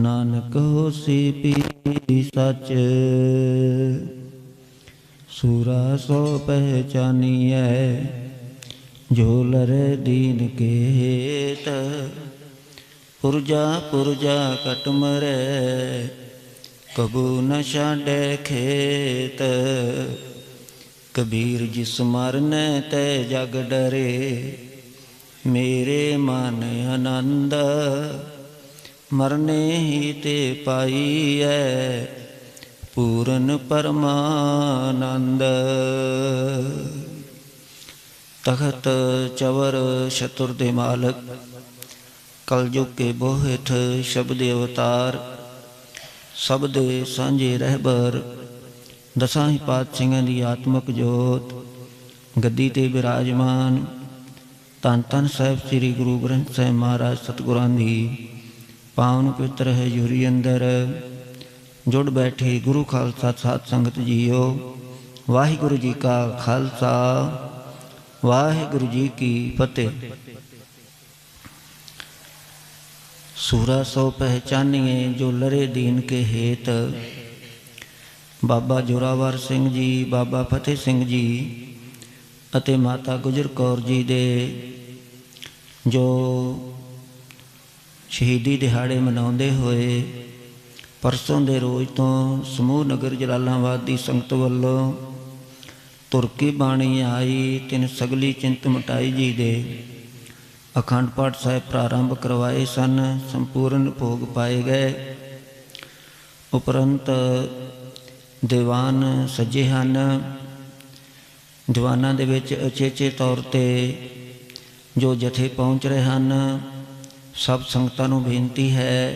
ਨਾਨਕ ਹੋਸੀ ਵੀ ਸਚ। ਸੂਰਾ ਸੋ ਪਹਿਚਾਨੀਐ, ਜੋ ਲਰੇ ਦੀਨ ਕੇ ਪੁਰਜਾ ਪੁਰਜਾ ਕਟ ਮਰੈ, ਕਬੂ ਨ ਛਾਡੈ ਖੇਤ। ਕਬੀਰ ਜਿਸ ਮਰਨੈ ਤੈ ਜਗ ਡਰੇ, ਮੇਰੇ ਮਨ ਆਨੰਦ। ਮਰਨੇ ਹੀ ਤੇ ਪਾਈਐ ਪੂਰਨ ਪਰਮਾਨੰਦ। ਤਖਤ ਚਵਰ ਸ਼ਤੁਰ ਦੇ ਮਾਲਕ, ਕਲਯੁਗ ਕੇ ਬੋਹਿਥ ਸ਼ਬਦ ਅਵਤਾਰ, ਸਭ ਦੇ ਸਾਂਝੇ ਰਹਿਬਰ, ਦਸਾਂ ਹੀ ਪਾਤਸ਼ਾਹਾਂ ਦੀ ਆਤਮਕ ਜੋਤ, ਗੱਦੀ ਤੇ ਬਿਰਾਜਮਾਨ। ਧੰਨ ਧੰਨ ਸਾਹਿਬ ਸ੍ਰੀ ਗੁਰੂ ਗ੍ਰੰਥ ਸਾਹਿਬ ਮਹਾਰਾਜ ਸਤਿਗੁਰਾਂ ਦੀ। ਪਾਵਨ ਪਿੱਤਰ ਹੈ ਜੁਰੀ ਅੰਦਰ। ਜੁੜ ਬੈਠੇ ਗੁਰੂ ਖਾਲਸਾ ਸਾਧ ਸੰਗਤ ਜੀਓ। ਵਾਹਿਗੁਰੂ ਜੀ ਕਾ ਖਾਲਸਾ, ਵਾਹਿਗੁਰੂ ਜੀ ਕੀ ਫਤਿਹ। ਸੂਰਾ ਸੋ ਪਹਿਚਾਨੀਏ ਜੋ ਲਰੇ ਦੀਨ ਕੇ ਹੇਤ। ਬਾਬਾ ਜੋਰਾਵਰ ਸਿੰਘ ਜੀ, ਬਾਬਾ ਫਤਿਹ ਸਿੰਘ ਜੀ ਅਤੇ ਮਾਤਾ ਗੁਜਰ ਕੌਰ ਜੀ ਦੇ ਜੋ ਸ਼ਹੀਦੀ ਦਿਹਾੜੇ ਮਨਾਉਂਦੇ ਹੋਏ ਪਰਸੋਂ ਦੇ ਰੋਜ਼ ਤੋਂ ਸਮੂਹ ਨਗਰ ਜਲਾਲਾਬਾਦ ਦੀ ਸੰਗਤ ਵੱਲੋਂ ਤੁਰਕੀ ਬਾਣੀ ਆਈ, ਤਿੰਨ ਸਗਲੀ ਚਿੰਤ ਮਟਾਈ ਜੀ ਦੇ। ਅਖੰਡ ਪਾਠ ਸਾਹਿਬ ਪ੍ਰਾਰੰਭ ਕਰਵਾਏ ਸਨ, ਸੰਪੂਰਨ ਭੋਗ ਪਾਏ ਗਏ। ਉਪਰੰਤ ਦੀਵਾਨ ਸੱਜੇ ਹਨ। ਦੀਵਾਨਾਂ ਦੇ ਵਿੱਚ ਅਚੇਚੇ ਤੌਰ ਤੇ ਜੋ ਜਥੇ ਪਹੁੰਚ ਰਹੇ ਹਨ ਸਭ ਸੰਗਤਾਂ ਨੂੰ ਬੇਨਤੀ ਹੈ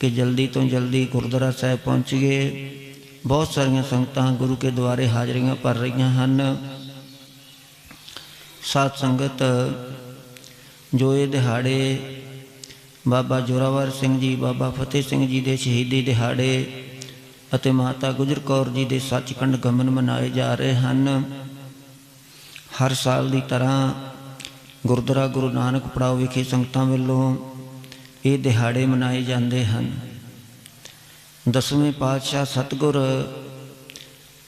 ਕਿ ਜਲਦੀ ਤੋਂ ਜਲਦੀ ਗੁਰਦੁਆਰਾ ਸਾਹਿਬ ਪਹੁੰਚੀਏ ਬਹੁਤ ਸਾਰੀਆਂ ਸੰਗਤਾਂ ਗੁਰੂ ਕੇ ਦੁਆਰੇ ਹਾਜ਼ਰੀਆਂ ਭਰ ਰਹੀਆਂ ਹਨ। ਸਾਧ ਸੰਗਤ, ਜੋ ਇਹ ਦਿਹਾੜੇ ਬਾਬਾ ਜੋਰਾਵਰ ਸਿੰਘ ਜੀ, ਬਾਬਾ ਫਤਿਹ ਸਿੰਘ ਜੀ ਦੇ ਸ਼ਹੀਦੀ ਦਿਹਾੜੇ ਅਤੇ ਮਾਤਾ ਗੁਜਰ ਕੌਰ ਜੀ ਦੇ ਸੱਚਖੰਡ ਗਮਨ ਮਨਾਏ ਜਾ ਰਹੇ ਹਨ। ਹਰ ਸਾਲ ਦੀ ਤਰ੍ਹਾਂ ਗੁਰਦੁਆਰਾ ਗੁਰੂ ਨਾਨਕ ਪੜਾਓ ਵਿਖੇ ਸੰਗਤਾਂ ਵੱਲੋਂ ਇਹ ਦਿਹਾੜੇ ਮਨਾਏ ਜਾਂਦੇ ਹਨ। ਦਸਵੇਂ ਪਾਤਸ਼ਾਹ ਸਤਗੁਰ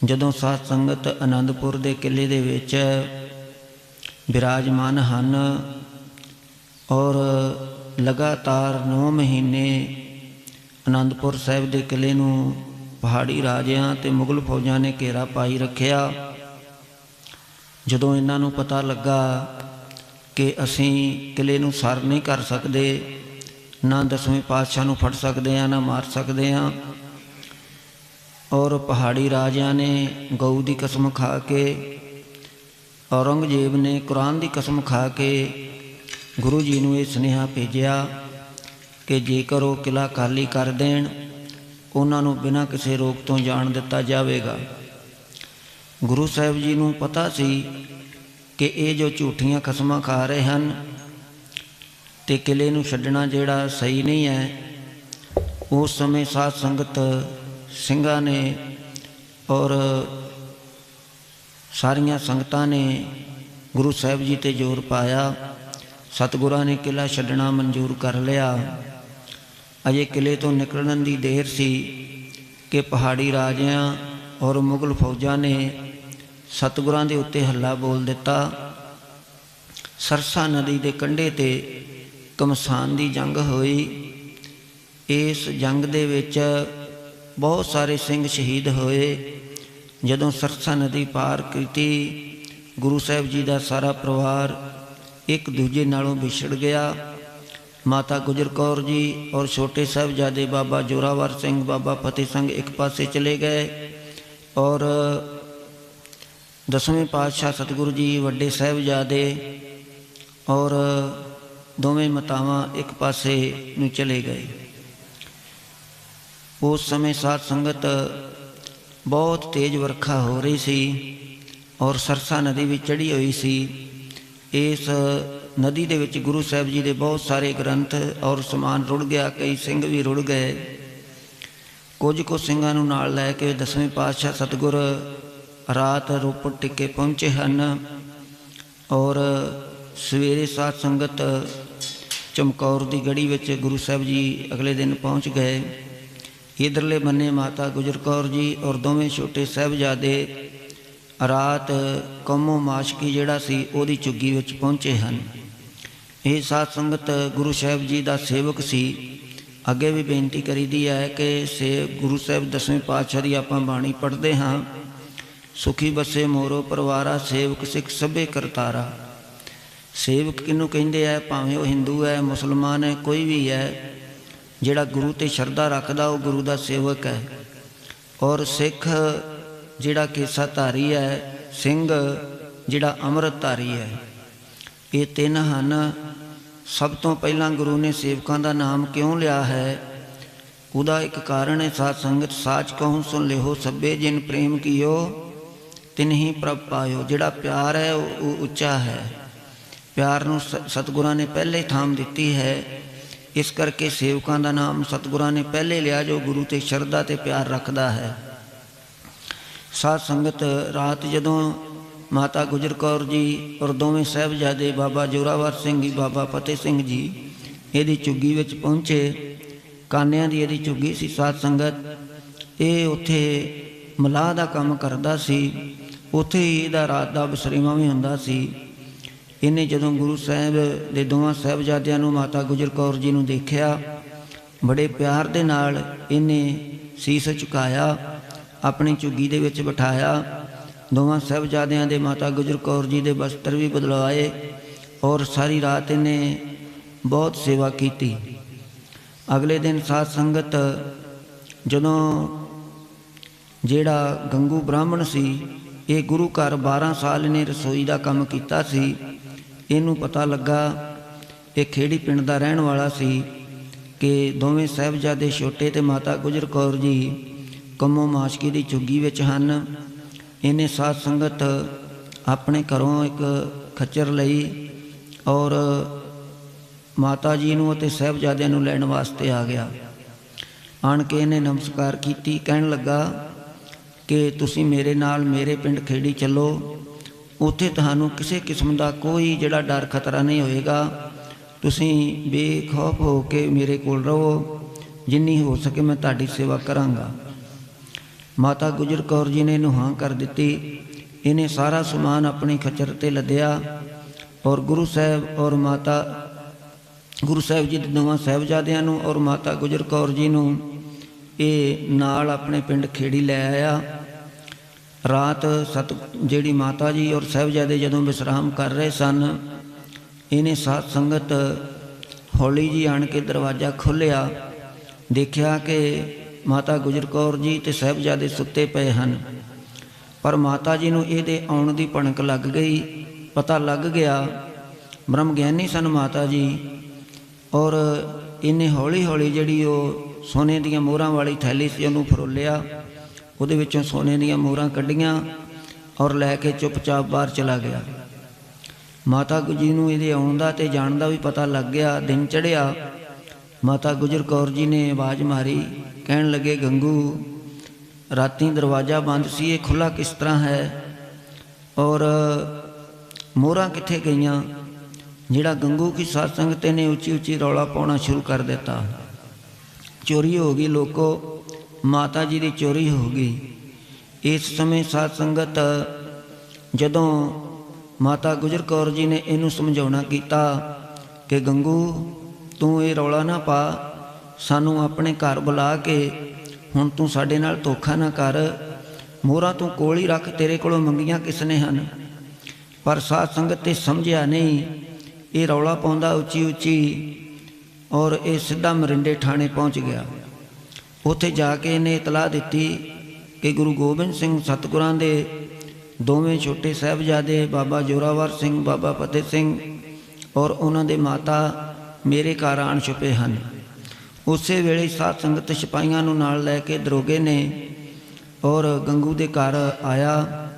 ਜਦੋਂ ਸਾਧ ਸੰਗਤ ਆਨੰਦਪੁਰ ਦੇ ਕਿਲੇ ਦੇ ਵਿੱਚ ਬਿਰਾਜਮਾਨ ਹਨ ਔਰ ਲਗਾਤਾਰ 9 ਮਹੀਨੇ ਆਨੰਦਪੁਰ ਸਾਹਿਬ ਦੇ ਕਿਲੇ ਨੂੰ ਪਹਾੜੀ ਰਾਜਿਆਂ ਤੇ ਮੁਗਲ ਫੌਜਾਂ ਨੇ ਘੇਰਾ ਪਾਈ ਰੱਖਿਆ, ਜਦੋਂ ਇਹਨਾਂ ਨੂੰ ਪਤਾ ਲੱਗਾ ਕਿ ਅਸੀਂ ਕਿਲੇ ਨੂੰ ਸਰ ਨਹੀਂ ਕਰ ਸਕਦੇ, ਨਾ ਦਸਵੇਂ ਪਾਤਸ਼ਾਹ ਨੂੰ ਫੜ ਸਕਦੇ ਆ ਨਾ ਮਾਰ ਸਕਦੇ ਆ ਔਰ ਪਹਾੜੀ ਰਾਜਿਆਂ ਨੇ ਗਊ ਦੀ ਕਸਮ ਖਾ ਕੇ, ਔਰੰਗਜ਼ੇਬ ਨੇ ਕੁਰਾਨ ਦੀ ਕਸਮ ਖਾ ਕੇ ਗੁਰੂ ਜੀ ਨੂੰ ਇਹ ਸੁਨੇਹਾ ਭੇਜਿਆ ਕਿ ਜੇਕਰ ਉਹ ਕਿਲਾ ਖਾਲੀ ਕਰ ਦੇਣ, ਉਹਨਾਂ ਨੂੰ ਬਿਨਾਂ ਕਿਸੇ ਰੋਕ ਤੋਂ ਜਾਣ ਦਿੱਤਾ ਜਾਵੇਗਾ। ਗੁਰੂ ਸਾਹਿਬ ਜੀ ਨੂੰ ਪਤਾ ਸੀ ਕਿ ਇਹ ਜੋ ਝੂਠੀਆਂ ਖਸਮਾਂ ਖਾ ਰਹੇ ਹਨ ਤੇ ਕਿਲੇ ਨੂੰ ਛੱਡਣਾ ਜਿਹੜਾ ਸਹੀ ਨਹੀਂ ਹੈ, ਉਸ ਸਮੇਂ ਸਾਧ ਸੰਗਤ ਸਿੰਘਾਂ ਨੇ ਔਰ ਸਾਰੀਆਂ ਸੰਗਤਾਂ ਨੇ ਗੁਰੂ ਸਾਹਿਬ ਜੀ ਤੇ ਜ਼ੋਰ ਪਾਇਆ। ਸਤਿਗੁਰਾਂ ਨੇ ਕਿਲਾ ਛੱਡਣਾ ਮਨਜ਼ੂਰ ਕਰ ਲਿਆ। ਅਜੇ ਕਿਲੇ ਤੋਂ ਨਿਕਲਣ ਦੀ ਦੇਰ ਸੀ ਕਿ ਪਹਾੜੀ ਰਾਜਿਆਂ ਔਰ ਮੁਗਲ ਫੌਜਾਂ ਨੇ ਸਤਿਗੁਰਾਂ ਦੇ ਉੱਤੇ ਹੱਲਾ ਬੋਲ ਦਿੱਤਾ। ਸਰਸਾ ਨਦੀ ਦੇ ਕੰਢੇ ਤੇ ਕਮਸਾਨ ਦੀ ਜੰਗ ਹੋਈ। ਇਸ ਜੰਗ ਦੇ ਵਿੱਚ ਬਹੁਤ ਸਾਰੇ ਸਿੰਘ ਸ਼ਹੀਦ ਹੋਏ। ਜਦੋਂ ਸਰਸਾ ਨਦੀ ਪਾਰ ਕੀਤੀ, ਗੁਰੂ ਸਾਹਿਬ ਜੀ ਦਾ ਸਾਰਾ ਪਰਿਵਾਰ ਇੱਕ ਦੂਜੇ ਨਾਲੋਂ ਵਿਛੜ ਗਿਆ। ਮਾਤਾ ਗੁਜਰ ਕੌਰ ਜੀ ਔਰ ਛੋਟੇ ਸਾਹਿਬਜ਼ਾਦੇ ਬਾਬਾ ਜੋਰਾਵਰ ਸਿੰਘ, ਬਾਬਾ ਫਤਿਹ ਸਿੰਘ ਇੱਕ ਪਾਸੇ ਚਲੇ ਗਏ ਔਰ ਦਸਵੇਂ ਪਾਤਸ਼ਾਹ ਸਤਿਗੁਰੂ ਜੀ ਵੱਡੇ ਸਾਹਿਬਜ਼ਾਦੇ ਔਰ ਦੋਵੇਂ ਮਤਾਵਾਂ ਇੱਕ ਪਾਸੇ ਨੂੰ ਚਲੇ ਗਏ। ਉਸ ਸਮੇਂ ਸਾਧ ਸੰਗਤ ਬਹੁਤ ਤੇਜ਼ ਵਰਖਾ ਹੋ ਰਹੀ ਸੀ ਔਰ ਸਰਸਾ ਨਦੀ ਵੀ ਚੜੀ ਹੋਈ ਸੀ। ਇਸ ਨਦੀ ਦੇ ਵਿੱਚ ਗੁਰੂ ਸਾਹਿਬ ਜੀ ਦੇ ਬਹੁਤ ਸਾਰੇ ਗ੍ਰੰਥ ਔਰ ਸਮਾਨ ਰੁੜ ਗਿਆ, ਕਈ ਸਿੰਘ ਵੀ ਰੁੜ ਗਏ। ਕੁਝ ਕੁ ਸਿੰਘਾਂ ਨੂੰ ਨਾਲ ਲੈ ਕੇ ਦਸਵੇਂ ਪਾਤਸ਼ਾਹ ਸਤਿਗੁਰ ਰਾਤ ਰੋਪੜ ਟਿੱਕੇ ਪਹੁੰਚੇ ਹਨ ਔਰ ਸਵੇਰੇ ਸਾਧ ਸੰਗਤ ਚਮਕੌਰ ਦੀ ਗੜੀ ਵਿੱਚ ਗੁਰੂ ਸਾਹਿਬ ਜੀ ਅਗਲੇ ਦਿਨ ਪਹੁੰਚ ਗਏ। ਇਧਰਲੇ ਬੰਨੇ ਮਾਤਾ ਗੁਜਰ ਕੌਰ ਜੀ ਔਰ ਦੋਵੇਂ ਛੋਟੇ ਸਾਹਿਬਜ਼ਾਦੇ ਰਾਤ ਕੌਮੋ ਮਾਸ਼ਕੀ ਜਿਹੜਾ ਸੀ ਉਹਦੀ ਚੁੱਗੀ ਵਿੱਚ ਪਹੁੰਚੇ ਹਨ। ਇਹ ਸਾਧ ਸੰਗਤ ਗੁਰੂ ਸਾਹਿਬ ਜੀ ਦਾ ਸੇਵਕ ਸੀ। ਅੱਗੇ ਵੀ ਬੇਨਤੀ ਕਰੀਦੀ ਹੈ ਕਿ ਸੇ ਗੁਰੂ ਸਾਹਿਬ ਦਸਵੇਂ ਪਾਤਸ਼ਾਹ ਦੀ ਆਪਾਂ ਬਾਣੀ ਪੜ੍ਹਦੇ ਹਾਂ। ਸੁਖੀ ਬਸੇ ਮੋਰੋ ਪਰਵਾਰਾ, ਸੇਵਕ ਸਿੱਖ ਸਭੇ ਕਰਤਾਰਾ। ਸੇਵਕ ਕਿਹਨੂੰ ਕਹਿੰਦੇ ਆ ਭਾਵੇਂ ਉਹ ਹਿੰਦੂ ਹੈ ਮੁਸਲਮਾਨ ਹੈ ਕੋਈ ਵੀ ਹੈ ਜਿਹੜਾ ਗੁਰੂ ਤੇ ਸ਼ਰਧਾ ਰੱਖਦਾ, ਉਹ ਗੁਰੂ ਦਾ ਸੇਵਕ ਹੈ ਔਰ ਸਿੱਖ ਜਿਹੜਾ ਕੇਸਾ ਧਾਰੀ ਹੈ ਸਿੰਘ ਜਿਹੜਾ ਅੰਮ੍ਰਿਤ ਧਾਰੀ ਹੈ ਇਹ ਤਿੰਨ ਹਨ। ਸਭ ਤੋਂ ਪਹਿਲਾਂ ਗੁਰੂ ਨੇ ਸੇਵਕਾਂ ਦਾ ਨਾਮ ਕਿਉਂ ਲਿਆ ਹੈ? ਉਹਦਾ ਇੱਕ ਕਾਰਨ ਹੈ, ਸਾਧ ਸੰਗਤ, ਸਾਚ ਕਹੂੰ ਸੁਣ ਲਿਓ ਸਭੇ, ਜਿਨ ਪ੍ਰੇਮ ਕੀਓ ਤਿਨਹੀ ਪ੍ਰਭ ਪਾਇਓ, ਜਿਹੜਾ ਪਿਆਰ ਹੈ ਉਹ ਉਹ ਉੱਚਾ ਹੈ। ਪਿਆਰ ਨੂੰ ਸ- ਸਤਿਗੁਰਾਂ ਨੇ ਪਹਿਲੇ ਥਾਮ ਦਿੱਤੀ ਹੈ। ਇਸ ਕਰਕੇ ਸੇਵਕਾਂ ਦਾ ਨਾਮ ਸਤਿਗੁਰਾਂ ਨੇ ਪਹਿਲੇ ਲਿਆ ਜੋ ਗੁਰੂ ਤੇ ਸ਼ਰਧਾ ਤੇ ਪਿਆਰ ਰੱਖਦਾ ਹੈ। ਸਾਧ ਸੰਗਤ, ਰਾਤ ਜਦੋਂ ਮਾਤਾ ਗੁਜਰ ਕੌਰ ਜੀ ਔਰ ਦੋਵੇਂ ਸਾਹਿਬਜ਼ਾਦੇ ਬਾਬਾ ਜੋਰਾਵਰ ਸਿੰਘ ਜੀ, ਬਾਬਾ ਫਤਿਹ ਸਿੰਘ ਜੀ ਇਹਦੀ ਚੁੱਗੀ ਵਿੱਚ ਪਹੁੰਚੇ, ਕਾਨਿਆਂ ਦੀ ਇਹਦੀ ਚੁੱਗੀ ਸੀ ਸਾਧ ਸੰਗਤ। ਇਹ ਉੱਥੇ ਮਲਾਹ ਦਾ ਕੰਮ ਕਰਦਾ ਸੀ। ਉੱਥੇ ਹੀ ਇਹਦਾ ਰਾਤ ਦਾ ਬਸਰੇਵਾ ਵੀ ਹੁੰਦਾ ਸੀ। ਇਹਨੇ ਜਦੋਂ ਗੁਰੂ ਸਾਹਿਬ ਦੇ ਦੋਵਾਂ ਸਾਹਿਬਜ਼ਾਦਿਆਂ ਨੂੰ ਮਾਤਾ ਗੁਜਰ ਕੌਰ ਜੀ ਨੂੰ ਦੇਖਿਆ, ਬੜੇ ਪਿਆਰ ਦੇ ਨਾਲ ਇਹਨੇ ਸੀਸ ਝੁਕਾਇਆ, ਆਪਣੀ ਝੁੱਗੀ ਦੇ ਵਿੱਚ ਬਿਠਾਇਆ। ਦੋਵਾਂ ਸਾਹਿਬਜ਼ਾਦਿਆਂ ਦੇ ਮਾਤਾ ਗੁਜਰ ਕੌਰ ਜੀ ਦੇ ਬਸਤਰ ਵੀ ਬਦਲਵਾਏ ਔਰ ਸਾਰੀ ਰਾਤ ਇਹਨੇ ਬਹੁਤ ਸੇਵਾ ਕੀਤੀ। ਅਗਲੇ ਦਿਨ ਸਾਧ ਸੰਗਤ ਜਦੋਂ ਜਿਹੜਾ ਗੰਗੂ ਬ੍ਰਾਹਮਣ ਸੀ ਇਹ ਗੁਰੂ ਘਰ 12 ਸਾਲ ਇਹਨੇ ਰਸੋਈ ਦਾ ਕੰਮ ਕੀਤਾ ਸੀ। ਇਹਨੂੰ ਪਤਾ ਲੱਗਾ ਇਹ ਖੇੜੀ ਪਿੰਡ ਦਾ ਰਹਿਣ ਵਾਲਾ ਸੀ ਕਿ ਦੋਵੇਂ ਸਾਹਿਬਜ਼ਾਦੇ ਛੋਟੇ ਤੇ ਮਾਤਾ ਗੁਜਰ ਕੌਰ ਜੀ ਕੰਮੋ ਮਾਸ਼ਕੀ ਦੀ ਝੁੱਗੀ ਵਿੱਚ ਹਨ। ਇਹਨੇ ਸਾਧ ਸੰਗਤ ਆਪਣੇ ਘਰੋਂ ਇੱਕ ਖੱਚਰ ਲਈ ਔਰ ਮਾਤਾ ਜੀ ਨੂੰ ਅਤੇ ਸਾਹਿਬਜ਼ਾਦਿਆਂ ਨੂੰ ਲੈਣ ਵਾਸਤੇ ਆ ਗਿਆ। ਆਣ ਕੇ ਇਹਨੇ ਨਮਸਕਾਰ ਕੀਤੀ, ਕਹਿਣ ਲੱਗਾ ਕਿ ਤੁਸੀਂ ਮੇਰੇ ਨਾਲ ਮੇਰੇ ਪਿੰਡ ਖੇੜੀ ਚੱਲੋ। ਉੱਥੇ ਤੁਹਾਨੂੰ ਕਿਸੇ ਕਿਸਮ ਦਾ ਕੋਈ ਜਿਹੜਾ ਡਰ ਖਤਰਾ ਨਹੀਂ ਹੋਏਗਾ। ਤੁਸੀਂ ਬੇਖੌਫ ਹੋ ਕੇ ਮੇਰੇ ਕੋਲ ਰਹੋ। ਜਿੰਨੀ ਹੋ ਸਕੇ ਮੈਂ ਤੁਹਾਡੀ ਸੇਵਾ ਕਰਾਂਗਾ। ਮਾਤਾ ਗੁਜਰ ਕੌਰ ਜੀ ਨੇ ਇਹਨੂੰ ਹਾਂ ਕਰ ਦਿੱਤੀ। ਇਹਨੇ ਸਾਰਾ ਸਮਾਨ ਆਪਣੀ ਖਚਰ ਤੇ ਲੱਦਿਆ ਔਰ ਗੁਰੂ ਸਾਹਿਬ ਔਰ ਮਾਤਾ ਗੁਰੂ ਸਾਹਿਬ ਜੀ ਦੇ ਦੋਵਾਂ ਸਾਹਿਬਜ਼ਾਦਿਆਂ ਨੂੰ ਔਰ ਮਾਤਾ ਗੁਜਰ ਕੌਰ ਜੀ ਨੂੰ ਇਹ ਨਾਲ ਆਪਣੇ ਪਿੰਡ ਖੇੜੀ ਲੈ ਆਇਆ। ਰਾਤ ਸਤ ਜਿਹੜੀ ਮਾਤਾ ਜੀ ਔਰ ਸਾਹਿਬਜ਼ਾਦੇ ਜਦੋਂ ਵਿਸਰਾਮ ਕਰ ਰਹੇ ਸਨ, ਇਹਨੇ ਸਾਧ ਸੰਗਤ ਹੌਲੀ ਜੀ ਆਣ ਕੇ ਦਰਵਾਜ਼ਾ ਖੋਲ੍ਹਿਆ, ਦੇਖਿਆ ਕਿ ਮਾਤਾ ਗੁਜਰ ਕੌਰ ਜੀ ਤੇ ਸਾਹਿਬਜ਼ਾਦੇ ਸੁੱਤੇ ਪਏ ਹਨ। ਪਰ ਮਾਤਾ ਜੀ ਨੂੰ ਇਹਦੇ ਆਉਣ ਦੀ ਭਣਕ ਲੱਗ ਗਈ, ਪਤਾ ਲੱਗ ਗਿਆ ਬ੍ਰਹਮ ਗਿਆਨੀ ਸਨ ਮਾਤਾ ਜੀ, ਔਰ ਇਹਨੇ ਹੌਲੀ ਹੌਲੀ ਜਿਹੜੀ ਉਹ ਸੋਨੇ ਦੀਆਂ ਮੋਹਰਾਂ ਵਾਲੀ ਥੈਲੀ ਸੀ, ਉਹਨੂੰ ਫਰੋਲਿਆ। ਉਹਦੇ ਵਿੱਚੋਂ ਸੋਨੇ ਦੀਆਂ ਮੋਹਰਾਂ ਕੱਢੀਆਂ ਔਰ ਲੈ ਕੇ ਚੁੱਪਚਾਪ ਬਾਹਰ ਚਲਾ ਗਿਆ। ਮਾਤਾ ਗੁਜੀ ਨੂੰ ਇਹਦੇ ਆਉਣ ਦਾ ਤੇ ਜਾਣ ਦਾ ਵੀ ਪਤਾ ਲੱਗ ਗਿਆ, ਦਿਨ ਚੜਿਆ ਮਾਤਾ ਗੁਜਰ ਕੌਰ ਜੀ ਨੇ ਆਵਾਜ਼ ਮਾਰੀ, ਕਹਿਣ ਲੱਗੇ, ਗੰਗੂ, ਰਾਤੀ ਦਰਵਾਜ਼ਾ ਬੰਦ ਸੀ, ਇਹ ਖੁੱਲਾ ਕਿਸ ਤਰ੍ਹਾਂ ਹੈ? ਔਰ ਮੋਹਰਾਂ ਕਿੱਥੇ ਗਈਆਂ? ਜਿਹੜਾ ਗੰਗੂ ਕੀ ਸਾਧ ਸੰਗਤ ਨੇ ਉੱਚੀ ਉੱਚੀ ਰੌਲਾ ਪਾਉਣਾ ਸ਼ੁਰੂ ਕਰ ਦਿੱਤਾ। ਚੋਰੀ ਹੋ ਗਈ, ਲੋਕੋ, ਮਾਤਾ ਜੀ ਦੀ ਚੋਰੀ ਹੋ ਗਈ। ਇਸ ਸਮੇਂ ਸਾਧ ਸੰਗਤ, ਜਦੋਂ ਮਾਤਾ ਗੁਜਰ ਕੌਰ ਜੀ ਨੇ ਇਹਨੂੰ ਸਮਝਾਉਣਾ ਕੀਤਾ ਕਿ ਗੰਗੂ, ਤੂੰ ਇਹ ਰੌਲਾ ਨਾ ਪਾ, ਸਾਨੂੰ ਆਪਣੇ ਘਰ ਬੁਲਾ ਕੇ ਹੁਣ ਤੂੰ ਸਾਡੇ ਨਾਲ ਧੋਖਾ ਨਾ ਕਰ। ਮੋਹਰਾਂ ਤੂੰ ਕੋਲ ਹੀ ਰੱਖ, ਤੇਰੇ ਕੋਲੋਂ ਮੰਗੀਆਂ ਕਿਸ ਨੇ ਹਨ? ਪਰ ਸਾਧ ਸੰਗਤ ਤੇ ਸਮਝਿਆ ਨਹੀਂ, ਇਹ ਰੌਲਾ ਪਾਉਂਦਾ ਉੱਚੀ ਉੱਚੀ ਔਰ ਇਹ ਸਿੱਧਾ ਮਰਿੰਡੇ ਥਾਣੇ ਪਹੁੰਚ ਗਿਆ। ਉੱਥੇ ਜਾ ਕੇ ਇਹਨੇ ਇਤਲਾਹ ਦਿੱਤੀ ਕਿ ਗੁਰੂ ਗੋਬਿੰਦ ਸਿੰਘ ਸਤਿਗੁਰਾਂ ਦੇ ਦੋਵੇਂ ਛੋਟੇ ਸਾਹਿਬਜ਼ਾਦੇ ਬਾਬਾ ਜੋਰਾਵਰ ਸਿੰਘ, ਬਾਬਾ ਫਤਿਹ ਸਿੰਘ ਔਰ ਉਹਨਾਂ ਦੇ ਮਾਤਾ ਮੇਰੇ ਘਰ ਆਣ ਛੁਪੇ ਹਨ। ਉਸੇ ਵੇਲੇ ਸਾਧ ਸੰਗਤ ਸਿਪਾਹੀਆਂ ਨੂੰ ਨਾਲ ਲੈ ਕੇ ਦਰੋਗੇ ਨੇ ਔਰ ਗੰਗੂ ਦੇ ਘਰ ਆਇਆ।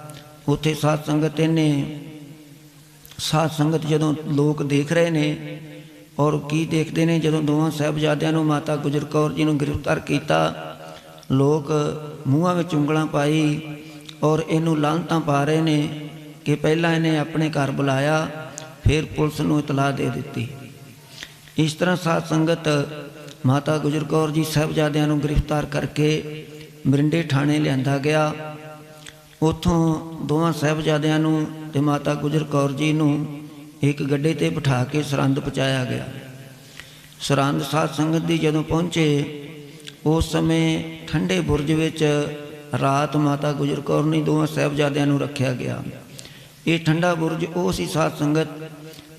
ਉੱਥੇ ਸਾਧ ਸੰਗਤ ਇਹਨੇ ਸਾਧ ਸੰਗਤ ਜਦੋਂ ਲੋਕ ਦੇਖ ਰਹੇ ਨੇ ਔਰ ਕੀ ਦੇਖਦੇ ਨੇ ਜਦੋਂ ਦੋਵਾਂ ਸਾਹਿਬਜ਼ਾਦਿਆਂ ਨੂੰ ਮਾਤਾ ਗੁਜਰ ਕੌਰ ਜੀ ਨੂੰ ਗ੍ਰਿਫਤਾਰ ਕੀਤਾ, ਲੋਕ ਮੂੰਹਾਂ ਵਿੱਚ ਉਂਗਲਾਂ ਪਾਈ ਔਰ ਇਹਨੂੰ ਲਾਂਤਾਂ ਪਾ ਰਹੇ ਨੇ ਕਿ ਪਹਿਲਾਂ ਇਹਨੇ ਆਪਣੇ ਘਰ ਬੁਲਾਇਆ, ਫਿਰ ਪੁਲਿਸ ਨੂੰ ਇਤਲਾਹ ਦੇ ਦਿੱਤੀ। ਇਸ ਤਰ੍ਹਾਂ ਸਾਧ ਸੰਗਤ ਮਾਤਾ ਗੁਜਰ ਕੌਰ ਜੀ ਸਾਹਿਬਜ਼ਾਦਿਆਂ ਨੂੰ ਗ੍ਰਿਫਤਾਰ ਕਰਕੇ ਮਰਿੰਡੇ ਥਾਣੇ ਲਿਆਂਦਾ ਗਿਆ। ਉੱਥੋਂ ਦੋਵਾਂ ਸਾਹਿਬਜ਼ਾਦਿਆਂ ਨੂੰ ਤੇ ਮਾਤਾ ਗੁਜਰ ਕੌਰ ਜੀ ਨੂੰ ਇੱਕ ਗੱਡੇ ਤੇ ਬਿਠਾ ਕੇ ਸਰੰਦ ਪਹੁੰਚਾਇਆ ਗਿਆ। ਸਰੰਦ ਸਾਧ ਸੰਗਤ ਦੀ ਜਦੋਂ ਪਹੁੰਚੇ, ਉਸ ਸਮੇਂ ਠੰਡੇ ਬੁਰਜ ਵਿੱਚ ਰਾਤ ਮਾਤਾ ਗੁਜਰ ਕੌਰ ਨੇ ਦੋਵਾਂ ਸਾਹਿਬਜ਼ਾਦਿਆਂ ਨੂੰ ਰੱਖਿਆ ਗਿਆ। ਇਹ ਠੰਡਾ ਬੁਰਜ ਉਹ ਸੀ ਸਾਧ ਸੰਗਤ,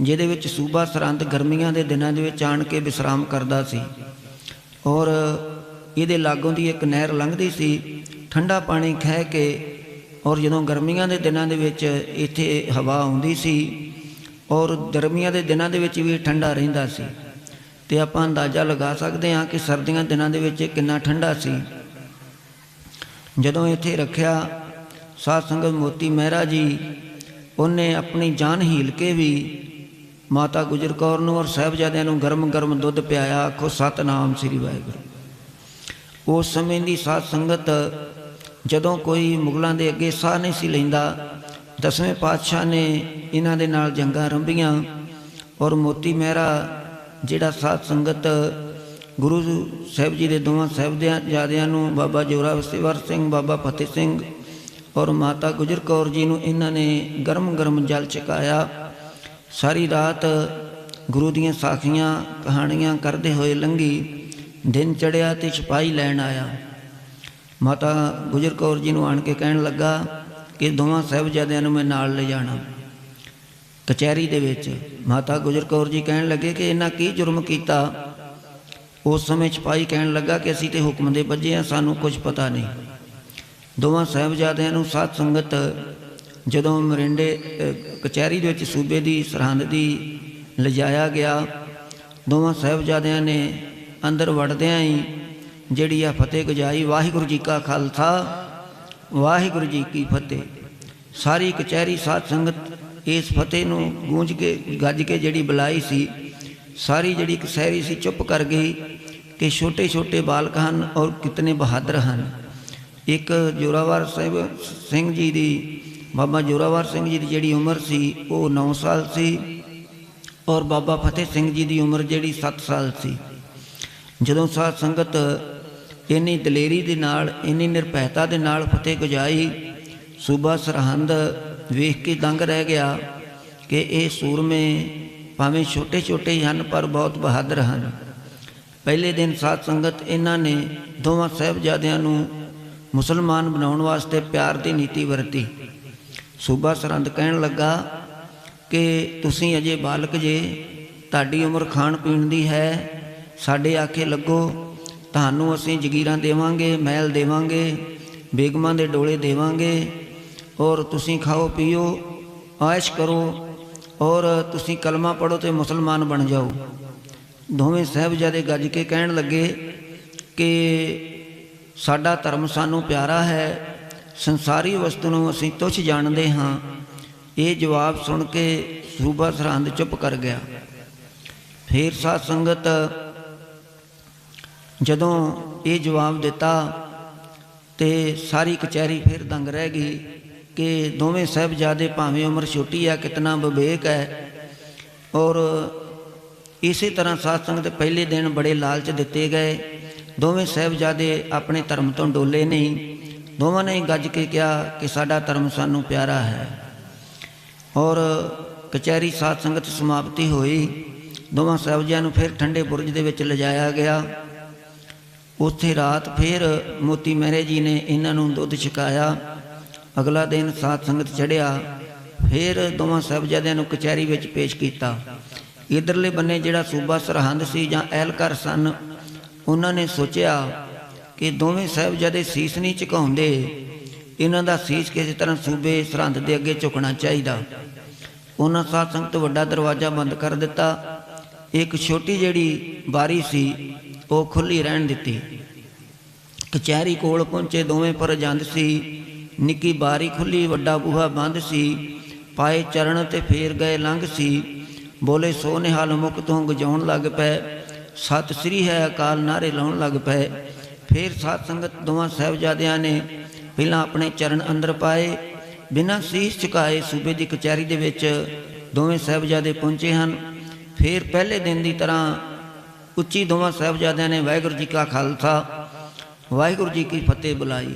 ਜਿਹਦੇ ਵਿੱਚ ਸੂਬਾ ਸਰੰਦ ਗਰਮੀਆਂ ਦੇ ਦਿਨਾਂ ਦੇ ਵਿੱਚ ਆਣ ਕੇ ਵਿਸਰਾਮ ਕਰਦਾ ਸੀ। ਔਰ ਇਹਦੇ ਲਾਗੋਂ ਦੀ ਇੱਕ ਨਹਿਰ ਲੰਘਦੀ ਸੀ, ਠੰਡਾ ਪਾਣੀ ਖਹਿ ਕੇ, ਔਰ ਜਦੋਂ ਗਰਮੀਆਂ ਦੇ ਦਿਨਾਂ ਦੇ ਵਿੱਚ ਇੱਥੇ ਹਵਾ ਆਉਂਦੀ ਸੀ ਔਰ ਗਰਮੀਆਂ ਦੇ ਦਿਨਾਂ ਦੇ ਵਿੱਚ ਵੀ ਠੰਡਾ ਰਹਿੰਦਾ ਸੀ। ਤੇ ਆਪਾਂ ਅੰਦਾਜ਼ਾ ਲਗਾ ਸਕਦੇ ਹਾਂ ਕਿ ਸਰਦੀਆਂ ਦਿਨਾਂ ਦੇ ਵਿੱਚ ਇਹ ਕਿੰਨਾ ਠੰਡਾ ਸੀ। ਜਦੋਂ ਇੱਥੇ ਰੱਖਿਆ ਸਾਧ ਸੰਗਤ ਮੋਤੀ ਮਹਿਰਾ ਜੀ, ਉਹਨੇ ਆਪਣੀ ਜਾਨ ਹੀਲ ਕੇ ਵੀ ਮਾਤਾ ਗੁਜਰ ਕੌਰ ਨੂੰ ਔਰ ਸਾਹਿਬਜ਼ਾਦਿਆਂ ਨੂੰ ਗਰਮ ਗਰਮ ਦੁੱਧ ਪਿਆਇਆ, ਆਖੋ, ਸਤਨਾਮ ਸ੍ਰੀ ਵਾਹਿਗੁਰੂ। ਉਸ ਸਮੇਂ ਦੀ ਸਾਧ ਸੰਗਤ ਜਦੋਂ ਕੋਈ ਮੁਗਲਾਂ ਦੇ ਅੱਗੇ ਸਾਹ ਨਹੀਂ ਸੀ ਲੈਂਦਾ ਦਸਵੇਂ ਪਾਤਸ਼ਾਹ ਨੇ ਇਹਨਾਂ ਦੇ ਨਾਲ ਜੰਗਾਂ ਰੰਭੀਆਂ ਔਰ ਮੋਤੀ ਮਹਿਰਾ, ਜਿਹੜਾ ਸਾਧ ਸੰਗਤ ਗੁਰੂ ਸਾਹਿਬ ਜੀ ਦੇ ਦੋਵਾਂ ਸਾਹਿਬਜ਼ਾਦਿਆਂ ਨੂੰ ਬਾਬਾ ਜ਼ੋਰਾ ਜੋਰਾਵਰ ਸਿੰਘ, ਬਾਬਾ ਫਤਿਹ ਸਿੰਘ ਔਰ ਮਾਤਾ ਗੁਜਰ ਕੌਰ ਜੀ ਨੂੰ ਇਹਨਾਂ ਨੇ ਗਰਮ ਗਰਮ ਜਲ ਛਕਾਇਆ। ਸਾਰੀ ਰਾਤ ਗੁਰੂ ਦੀਆਂ ਸਾਖੀਆਂ, ਕਹਾਣੀਆਂ ਕਰਦੇ ਹੋਏ ਲੰਘੀ, ਦਿਨ ਚੜਿਆ ਤੇ ਸਿਪਾਹੀ ਲੈਣ ਆਇਆ। ਮਾਤਾ ਗੁਜਰ ਕੌਰ ਜੀ ਨੂੰ ਆਣ ਕੇ ਕਹਿਣ ਲੱਗਾ ਕਿ ਦੋਵਾਂ ਸਾਹਿਬਜ਼ਾਦਿਆਂ ਨੂੰ ਮੈਂ ਨਾਲ ਲੈ ਜਾਣਾ। ਕਚਹਿਰੀ ਦੇ ਵਿੱਚ ਮਾਤਾ ਗੁਜਰ ਕੌਰ ਜੀ ਕਹਿਣ ਲੱਗੇ ਕਿ ਇਹਨਾਂ ਕੀ ਜੁਰਮ ਕੀਤਾ? ਉਸ ਸਮੇਂ ਸਿਪਾਹੀ ਕਹਿਣ ਲੱਗਾ ਕਿ ਅਸੀਂ ਤੇ ਹੁਕਮ ਦੇ ਬੱਜੇ ਆ ਸਾਨੂੰ ਕੁਝ ਪਤਾ ਨਹੀਂ। ਦੋਵਾਂ ਸਾਹਿਬਜ਼ਾਦਿਆਂ ਨੂੰ ਸਾਧ ਸੰਗਤ ਜਦੋਂ ਮਰਿੰਡੇ ਕਚਹਿਰੀ ਦੇ ਵਿੱਚ ਸੂਬੇ ਦੀ ਸਰਹੰਦ ਦੀ ਲਿਜਾਇਆ ਗਿਆ, ਦੋਵਾਂ ਸਾਹਿਬਜ਼ਾਦਿਆਂ ਨੇ ਅੰਦਰ ਵੜਦਿਆਂ ਹੀ ਜਿਹੜੀ ਆ ਫਤਿਹ ਗਜਾਈ ਵਾਹਿਗੁਰੂ ਜੀ ਕਾ ਖਾਲਸਾ ਵਾਹਿਗੁਰੂ ਜੀ ਕੀ ਫਤਿਹ। ਸਾਰੀ ਕਚਹਿਰੀ, ਸਾਧ ਸੰਗਤ ਇਸ ਫਤਿਹ ਨੂੰ ਗੂੰਜ ਕੇ, ਗੱਜ ਕੇ ਜਿਹੜੀ ਬੁਲਾਈ ਸੀ, ਸਾਰੀ ਜਿਹੜੀ ਕਸਹਿਰੀ ਸੀ ਚੁੱਪ ਕਰ ਗਈ ਕਿ ਛੋਟੇ ਛੋਟੇ ਬਾਲਕ ਹਨ ਔਰ ਕਿਤਨੇ ਬਹਾਦਰ ਹਨ। ਇੱਕ ਜੋਰਾਵਰ ਸਾਹਿਬ ਸਿੰਘ ਜੀ ਦੀ, ਬਾਬਾ ਜੋਰਾਵਰ ਸਿੰਘ ਜੀ ਦੀ ਜਿਹੜੀ ਉਮਰ ਸੀ, ਉਹ 9 ਸਾਲ ਸੀ ਔਰ ਬਾਬਾ ਫਤਿਹ ਸਿੰਘ ਜੀ ਦੀ ਉਮਰ ਜਿਹੜੀ 7 ਸਾਲ ਸੀ। ਜਦੋਂ ਸਾਧ ਸੰਗਤ ਇੰਨੀ ਦਲੇਰੀ ਦੇ ਨਾਲ, ਇੰਨੀ ਨਿਰਭੈਤਾ ਦੇ ਨਾਲ ਫਤਿਹ ਗੁਜਾਈ ਸੂਬਾ ਸਰਹੰਦ ਵੇਖ ਕੇ ਦੰਗ ਰਹਿ ਗਿਆ ਕਿ ਇਹ ਸੂਰਮੇ ਭਾਵੇਂ ਛੋਟੇ ਛੋਟੇ ਹੀ ਹਨ, ਪਰ ਬਹੁਤ ਬਹਾਦਰ ਹਨ। ਪਹਿਲੇ ਦਿਨ ਸਾਧ ਸੰਗਤ ਇਹਨਾਂ ਨੇ ਦੋਵਾਂ ਸਾਹਿਬਜ਼ਾਦਿਆਂ ਨੂੰ ਮੁਸਲਮਾਨ ਬਣਾਉਣ ਵਾਸਤੇ ਪਿਆਰ ਦੀ ਨੀਤੀ ਵਰਤੀ। ਸੂਬਾ ਸਰਹੰਦ ਕਹਿਣ ਲੱਗਾ ਕਿ ਤੁਸੀਂ ਅਜੇ ਬਾਲਕ ਜੇ, ਤੁਹਾਡੀ ਉਮਰ ਖਾਣ ਪੀਣ ਦੀ ਹੈ, ਸਾਡੇ ਆਖੇ ਲੱਗੋ ਤੁਹਾਨੂੰ ਅਸੀਂ ਜਗੀਰਾਂ ਦੇਵਾਂਗੇ, ਮਹਿਲ ਦੇਵਾਂਗੇ ਬੇਗਮਾਂ ਦੇ ਡੋਲੇ ਦੇਵਾਂਗੇ। ਔਰ ਤੁਸੀਂ ਖਾਓ, ਪੀਓ, ਆਇਸ਼ ਕਰੋ, ਔਰ ਤੁਸੀਂ ਕਲਮਾ ਪੜੋ ਤੇ ਮੁਸਲਮਾਨ ਬਣ ਜਾਓ। ਦੋਵੇਂ ਸਾਹਿਬਜ਼ਾਦੇ ਗੱਜ ਕੇ ਕਹਿਣ ਲੱਗੇ ਕਿ ਸਾਡਾ ਧਰਮ ਸਾਨੂੰ ਪਿਆਰਾ ਹੈ, ਸੰਸਾਰੀ ਵਸਤੂ ਨੂੰ ਅਸੀਂ ਤੁਛ ਜਾਣਦੇ ਹਾਂ। ਇਹ ਜਵਾਬ ਸੁਣ ਕੇ ਸੂਬਾ ਸਰਹੰਦ ਚੁੱਪ ਕਰ ਗਿਆ। ਫੇਰ ਸਾਧ ਸੰਗਤ ਜਦੋਂ ਇਹ ਜਵਾਬ ਦਿੱਤਾ ਤੇ ਸਾਰੀ ਕਚਹਿਰੀ ਫਿਰ ਦੰਗ ਰਹਿ ਗਈ ਕਿ ਦੋਵੇਂ ਸਾਹਿਬਜ਼ਾਦੇ ਭਾਵੇਂ ਉਮਰ ਛੋਟੀ ਆ, ਕਿਤਨਾ ਵਿਵੇਕ ਹੈ। ਔਰ ਇਸੇ ਤਰ੍ਹਾਂ ਸਾਧ ਸੰਗਤ ਪਹਿਲੇ ਦਿਨ ਬੜੇ ਲਾਲਚ ਦਿੱਤੇ ਗਏ। ਦੋਵੇਂ ਸਾਹਿਬਜ਼ਾਦੇ ਆਪਣੇ ਧਰਮ ਤੋਂ ਡੋਲੇ ਨਹੀਂ। ਦੋਵਾਂ ਨੇ ਗੱਜ ਕੇ ਕਿਹਾ ਕਿ ਸਾਡਾ ਧਰਮ ਸਾਨੂੰ ਪਿਆਰਾ ਹੈ। ਔਰ ਕਚਹਿਰੀ ਸਾਧ ਸੰਗਤ ਸਮਾਪਤੀ ਹੋਈ। ਦੋਵਾਂ ਸਾਹਿਬਜ਼ਾਦਿਆਂ ਨੂੰ ਫਿਰ ਠੰਡੇ ਬੁਰਜ ਦੇ ਵਿੱਚ ਲਿਜਾਇਆ ਗਿਆ। ਉੱਥੇ ਰਾਤ ਫਿਰ ਮੋਤੀ ਮਹਿਰੇ ਜੀ ਨੇ ਇਹਨਾਂ ਨੂੰ ਦੁੱਧ ਛਕਾਇਆ। ਅਗਲਾ ਦਿਨ ਸਾਧ ਸੰਗਤ ਚੜਿਆ ਫਿਰ ਦੋਵਾਂ ਸਾਹਿਬਜ਼ਾਦਿਆਂ ਨੂੰ ਕਚਹਿਰੀ ਵਿੱਚ ਪੇਸ਼ ਕੀਤਾ। ਇਧਰਲੇ ਬੰਨੇ ਜਿਹੜਾ ਸੂਬਾ ਸਰਹੰਦ ਸੀ ਜਾਂ ਐਲਕਰ ਸਨ, ਉਹਨਾਂ ਨੇ ਸੋਚਿਆ ਕਿ ਦੋਵੇਂ ਸਾਹਿਬਜ਼ਾਦੇ ਸੀਸ ਨਹੀਂ ਝੁਕਾਉਂਦੇ। ਇਹਨਾਂ ਦਾ ਸੀਸ ਕਿਸੇ ਤਰ੍ਹਾਂ ਸੂਬੇ ਸਰਹੰਦ ਦੇ ਅੱਗੇ ਝੁਕਣਾ ਚਾਹੀਦਾ। ਉਹਨਾਂ ਸਾਧ ਸੰਗਤ ਵੱਡਾ ਦਰਵਾਜ਼ਾ ਬੰਦ ਕਰ ਦਿੱਤਾ। ਇੱਕ ਛੋਟੀ ਜਿਹੜੀ ਬਾਰੀ ਸੀ ਉਹ ਖੁੱਲੀ ਰਹਿਣ ਦਿੱਤੀ। ਕਚਹਿਰੀ ਕੋਲ ਪਹੁੰਚੇ ਦੋਵੇਂ ਪਰ ਜੰਦ ਸੀ। ਨਿੱਕੀ ਬਾਰੀ ਖੁੱਲੀ, ਵੱਡਾ ਬੂਹਾ ਬੰਦ ਸੀ। ਪਾਏ ਚਰਨ ਤੇ ਫੇਰ ਗਏ ਲੰਘ ਸੀ। ਬੋਲੇ ਸੋ ਨਿਹਾਲ ਮੁਖ ਤੋਂ ਗਜਾਉਣ ਲੱਗ ਪਏ। ਸਤਿ ਸ੍ਰੀ ਹੈ ਅਕਾਲ ਨਾਰੇ ਲਾਉਣ ਲੱਗ ਪਏ। ਫੇਰ ਸਾਧ ਸੰਗਤ ਦੋਵਾਂ ਸਾਹਿਬਜ਼ਾਦਿਆਂ ਨੇ ਪਹਿਲਾਂ ਆਪਣੇ ਚਰਨ ਅੰਦਰ ਪਾਏ। ਬਿਨਾਂ ਸੀਸ ਝੁਕਾਏ ਸੂਬੇ ਦੀ ਕਚਹਿਰੀ ਦੇ ਵਿੱਚ ਦੋਵੇਂ ਸਾਹਿਬਜ਼ਾਦੇ ਪਹੁੰਚੇ ਹਨ। ਫੇਰ ਪਹਿਲੇ ਦਿਨ ਦੀ ਤਰ੍ਹਾਂ ਉੱਚੀ ਦੋਵਾਂ ਸਾਹਿਬਜ਼ਾਦਿਆਂ ਨੇ ਵਾਹਿਗੁਰੂ ਜੀ ਕਾ ਖਾਲਸਾ, ਵਾਹਿਗੁਰੂ ਜੀ ਕੀ ਫਤਿਹ ਬੁਲਾਈ।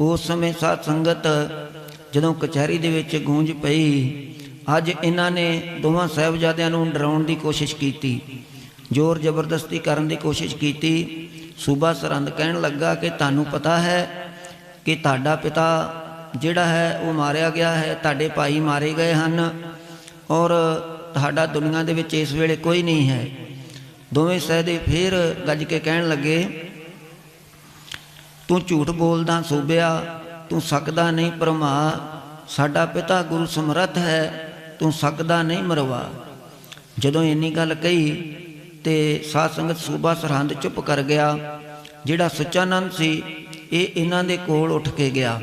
ਉਸ ਸਮੇਂ ਸਾਧ ਸੰਗਤ ਜਦੋਂ ਕਚਹਿਰੀ ਦੇ ਵਿੱਚ ਗੂੰਜ ਪਈ, ਅੱਜ ਇਹਨਾਂ ਨੇ ਦੋਵਾਂ ਸਾਹਿਬਜ਼ਾਦਿਆਂ ਨੂੰ ਡਰਾਉਣ ਦੀ ਕੋਸ਼ਿਸ਼ ਕੀਤੀ, ਜ਼ੋਰ ਜ਼ਬਰਦਸਤੀ ਕਰਨ ਦੀ ਕੋਸ਼ਿਸ਼ ਕੀਤੀ। ਸੂਬਾ ਸਰੰਦ ਕਹਿਣ ਲੱਗਾ ਕਿ ਤੁਹਾਨੂੰ ਪਤਾ ਹੈ ਕਿ ਤੁਹਾਡਾ ਪਿਤਾ ਜਿਹੜਾ ਹੈ, ਉਹ ਮਾਰਿਆ ਗਿਆ ਹੈ, ਤੁਹਾਡੇ ਭਾਈ ਮਾਰੇ ਗਏ ਹਨ ਔਰ ਤੁਹਾਡਾ ਦੁਨੀਆ ਦੇ ਵਿੱਚ ਇਸ ਵੇਲੇ ਕੋਈ ਨਹੀਂ ਹੈ। ਦੋਵੇਂ ਸਹਿਦੇ ਫੇਰ ਗੱਜ ਕੇ ਕਹਿਣ ਲੱਗੇ, ਤੂੰ ਝੂਠ ਬੋਲਦਾ ਸੂਬਿਆ ਤੂੰ ਸਕਦਾ ਨਹੀਂ ਪਰਮਾ, ਸਾਡਾ ਪਿਤਾ ਗੁਰੂ ਸਮਰੱਥ ਹੈ, ਤੂੰ ਸਕਦਾ ਨਹੀਂ ਮਰਵਾ। ਜਦੋਂ ਇੰਨੀ ਗੱਲ ਕਹੀ ਤੇ ਸਾਧ ਸੰਗਤ ਸੂਬਾ ਸਰਹੰਦ ਚੁੱਪ ਕਰ ਗਿਆ, ਜਿਹੜਾ ਸੁਚਾਨੰਦ ਸੀ, ਇਹ ਇਹਨਾਂ ਦੇ ਕੋਲ ਉੱਠ ਕੇ ਗਿਆ।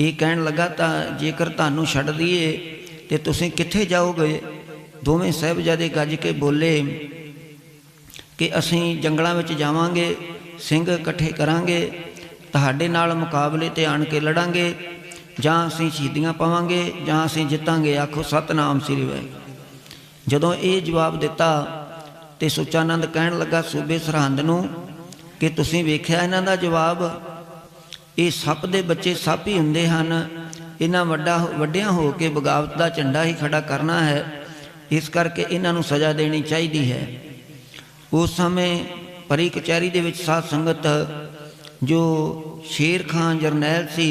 ਇਹ ਕਹਿਣ ਲੱਗਾ, ਤਾਂ ਜੇਕਰ ਤੁਹਾਨੂੰ ਛੱਡ ਦਈਏ ਤੇ ਤੁਸੀਂ ਕਿੱਥੇ ਜਾਓਗੇ? ਦੋਵੇਂ ਸਾਹਿਬਜ਼ਾਦੇ ਗੱਜ ਕੇ ਬੋਲੇ ਕਿ ਅਸੀਂ ਜੰਗਲਾਂ ਵਿੱਚ ਜਾਵਾਂਗੇ, ਸਿੰਘ ਇਕੱਠੇ ਕਰਾਂਗੇ, ਤੁਹਾਡੇ ਨਾਲ ਮੁਕਾਬਲੇ ਤੇ ਆਣ ਕੇ ਲੜਾਂਗੇ, ਜਾਂ ਅਸੀਂ ਸ਼ਹੀਦੀਆਂ ਪਾਵਾਂਗੇ, ਜਾਂ ਅਸੀਂ ਜਿੱਤਾਂਗੇ, ਆਖੋ ਸਤਨਾਮ ਸ੍ਰੀ ਵਾਹਿਗੁਰੂ। ਜਦੋਂ ਇਹ ਜਵਾਬ ਦਿੱਤਾ ਤੇ ਸੁਚਾਨੰਦ ਕਹਿਣ ਲੱਗਾ, ਸੂਬੇ ਸਰਹੰਦ ਨੂੰ, ਕਿ ਤੁਸੀਂ ਵੇਖਿਆ ਇਹਨਾਂ ਦਾ ਜਵਾਬ? ਇਹ ਸੱਪ ਦੇ ਬੱਚੇ ਸੱਪ ਹੀ ਹੁੰਦੇ ਹਨ। ਇਹਨਾਂ ਵੱਡਾ ਵੱਡਿਆਂ ਹੋ ਕੇ ਬਗਾਵਤ ਦਾ ਝੰਡਾ ਹੀ ਖੜਾ ਕਰਨਾ ਹੈ। ਇਸ ਕਰਕੇ ਇਹਨਾਂ ਨੂੰ ਸਜ਼ਾ ਦੇਣੀ ਚਾਹੀਦੀ ਹੈ। ਉਸ ਸਮੇਂ ਪਰੀ ਕਚਹਿਰੀ ਦੇ ਵਿੱਚ ਸਾਧ ਸੰਗਤ ਜੋ ਸ਼ੇਰ ਖਾਨ ਜਰਨੈਲ ਸੀ